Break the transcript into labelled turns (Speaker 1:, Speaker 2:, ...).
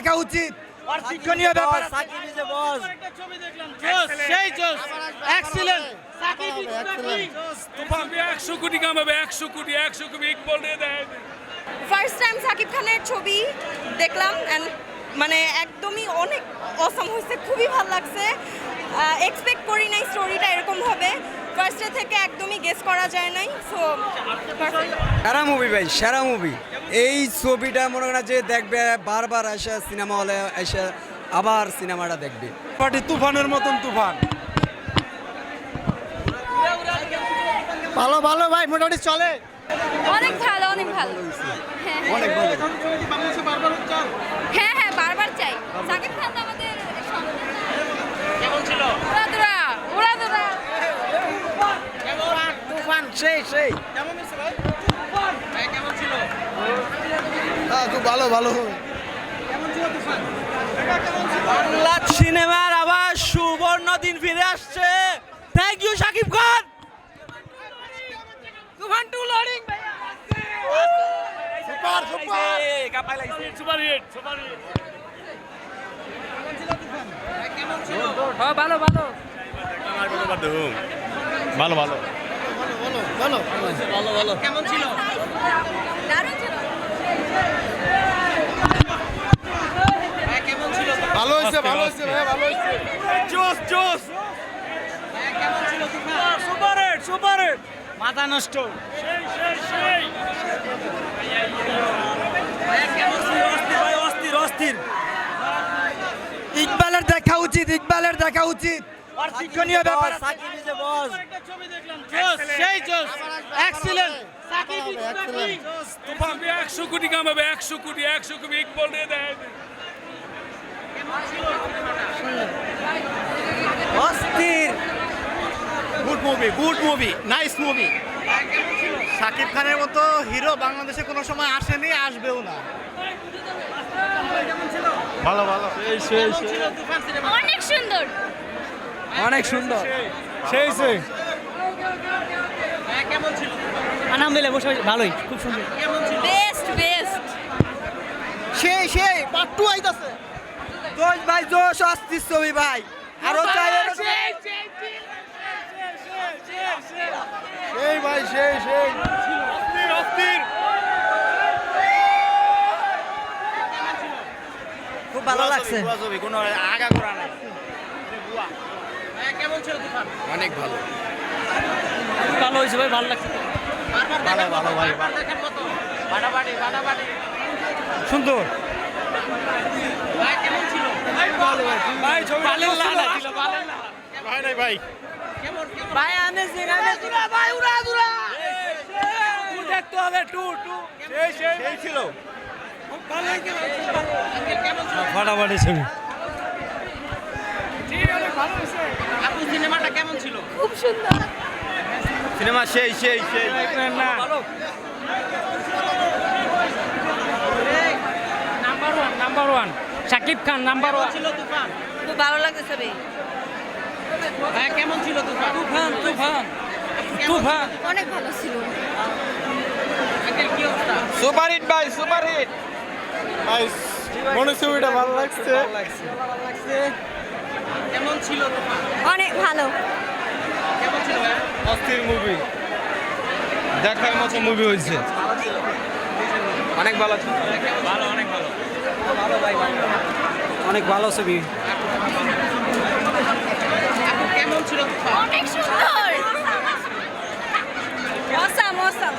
Speaker 1: দেখা উচিত। আর শিক্ষণীয় ব্যাপার আছে।
Speaker 2: সেই জোস। এক্সিলেন্ট
Speaker 3: তুফান একশো কোটি কামাবে একশো কোটি একশো কোটি ইকবল দেয়
Speaker 4: ফার্স্ট টাইম সাকিব খানের ছবি দেখলাম অ্যান্ড মানে একদমই অনেক অসম হয়েছে খুবই ভালো লাগছে। এক্সপেক্ট করি নাই স্টোরিটা এরকম হবে ফার্স্টে থেকে একদমই গেস করা যায় নাই সো
Speaker 1: সেরা মুভি ভাই সেরা মুভি এই ছবিটা মনে করেন যে দেখবে বারবার এসে সিনেমা হলে এসে আবার সিনেমাটা দেখবে।
Speaker 2: পার্টি তুফানের মতন তুফান।
Speaker 5: ভালো ভালো ভাই মোটামুটি চলে।
Speaker 4: অনেক ভালো অনেক ভালো। হ্যাঁ।
Speaker 1: অনেক ভালো
Speaker 4: হ্যাঁ হ্যাঁ বারবার চাই সাকিব খান তো আমাদের কেমন ছিল উড়াদুরা উড়াদুরা
Speaker 1: তুফান সেই সেই।
Speaker 5: হ্যাঁ খুব ভালো ভালো।
Speaker 2: বাংলা সিনেমার আবার সুবর্ণ দিন ফিরে আসছে। Thank you Shakib Khan. Toofan two loading
Speaker 5: super super.
Speaker 3: Super hit super hit.
Speaker 2: ভালো ভালো।
Speaker 3: ভালো ভালো।
Speaker 5: ভালো
Speaker 4: দারুণ ছিল।
Speaker 5: ভালো হয়েছে ভালো হয়েছে ভাই ভালো হয়েছে।
Speaker 2: জোস জোস। সুপার হিট সুপার হিট মাথা নষ্ট।
Speaker 3: সেই সেই সেই।
Speaker 2: ভাই অস্থির অস্থির।
Speaker 1: ইকবালের দেখা উচিত ইকবালের দেখা উচিত। আর শিক্ষণীয় ব্যাপার আছে।
Speaker 2: জোস সেই জোস। এক্সিলেন্ট
Speaker 3: তুফান। একশো কোটি কামাবে একশো কোটি একশো কোটি ইকবল দিয়ে দেয়।
Speaker 2: অস্থির।
Speaker 5: Good movie good movie nice movie Shakib খানের মতো হিরো বাংলাদেশে কোনো সময় আসেনি আসবেও না। ভালো ভালো।
Speaker 4: অনেক সুন্দর।
Speaker 1: অনেক সুন্দর।
Speaker 2: সেই সেই। আলহামদুলিল্লাহ বসে বসে। ভালোই খুব সুন্দর।
Speaker 4: বেস্ট বেস্ট
Speaker 5: সেই সেই পার্ট আইতাছে।
Speaker 1: জোশ ভাই জোশ অস্থির ছবি ভাই। আরও চাই
Speaker 5: সেই ভাই সেই সেই।
Speaker 1: খুব ভালো লাগছে।
Speaker 5: কোনো আগা করা নাই
Speaker 1: অনেক ভালো।
Speaker 2: ভালো হয়েছে ভাই ভালো লাগছে।
Speaker 5: ভালো ভালো ভাই
Speaker 2: সুন্দর। ভাই ছবি ভালো লাগছিল
Speaker 5: ভাই নাই ভাই।
Speaker 2: ভাই আমেজিং আমেজিং ভাই উড়া দুরা। টু দেখতে হবে টু টু। সেই সেই।
Speaker 5: সেই ছিল?
Speaker 2: ফাটাফাটি ছবি।
Speaker 4: খুব সুন্দর।
Speaker 5: সিনেমা সেই সেই সেই।
Speaker 2: না? Number one number one Shakib Khan number one
Speaker 4: খুব ভালো লাগতেছে রে।
Speaker 2: হ্যাঁ কেমন ছিল তুফান? তুফান তুফান।
Speaker 4: অনেক ভালো ছিল।
Speaker 5: সুপার হিট ভাই সুপার হিট। ভাই মনে ছবিটা ভালো লাগছে।
Speaker 4: কেমন ছিল অনেক ভালো।
Speaker 5: কেমন ছিল অস্থির মুভি দেখার মতো মুভি হয়েছে। অনেক ভালো ছিল।
Speaker 1: ভালো অনেক ভালো। ভালো ভাই অনেক ভালো ছবি। কেমন ছিল? অনেক সুন্দর। Awesome awesome